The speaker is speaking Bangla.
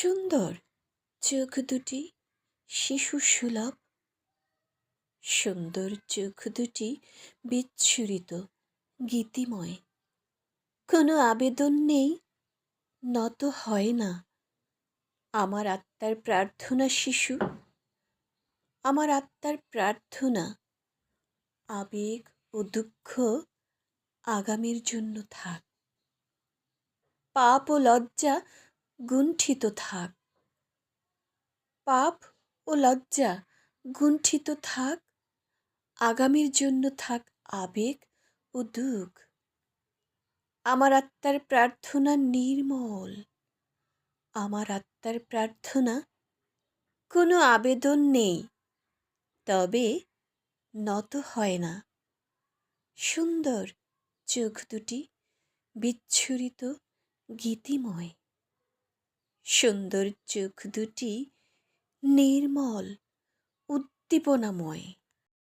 সুন্দর চোখ দুটি শিশু সুলভ। সুন্দর চোখ দুটি বিচ্ছুরিত, গীতিময়। কোনো আবেদন নেই, নত হয় না। আমার আত্মার প্রার্থনা শিশু, আমার আত্মার প্রার্থনা। আবেগ ও দুঃখ আগামীর জন্য থাক। পাপ ও লজ্জা গুণ্ঠিত থাক। পাপ ও লজ্জা গুণ্ঠিত থাক। আগামীর জন্য থাক আবেগ ও দুঃখ। আমার আত্মার প্রার্থনা নির্মল। আমার আত্মার প্রার্থনা কোনো আবেদন নেই, তবে নত হয় না। সুন্দর চোখ দুটি বিচ্ছুরিত গীতিময়। সুন্দর চোখ দুটি নির্মল উদ্দীপনাময়।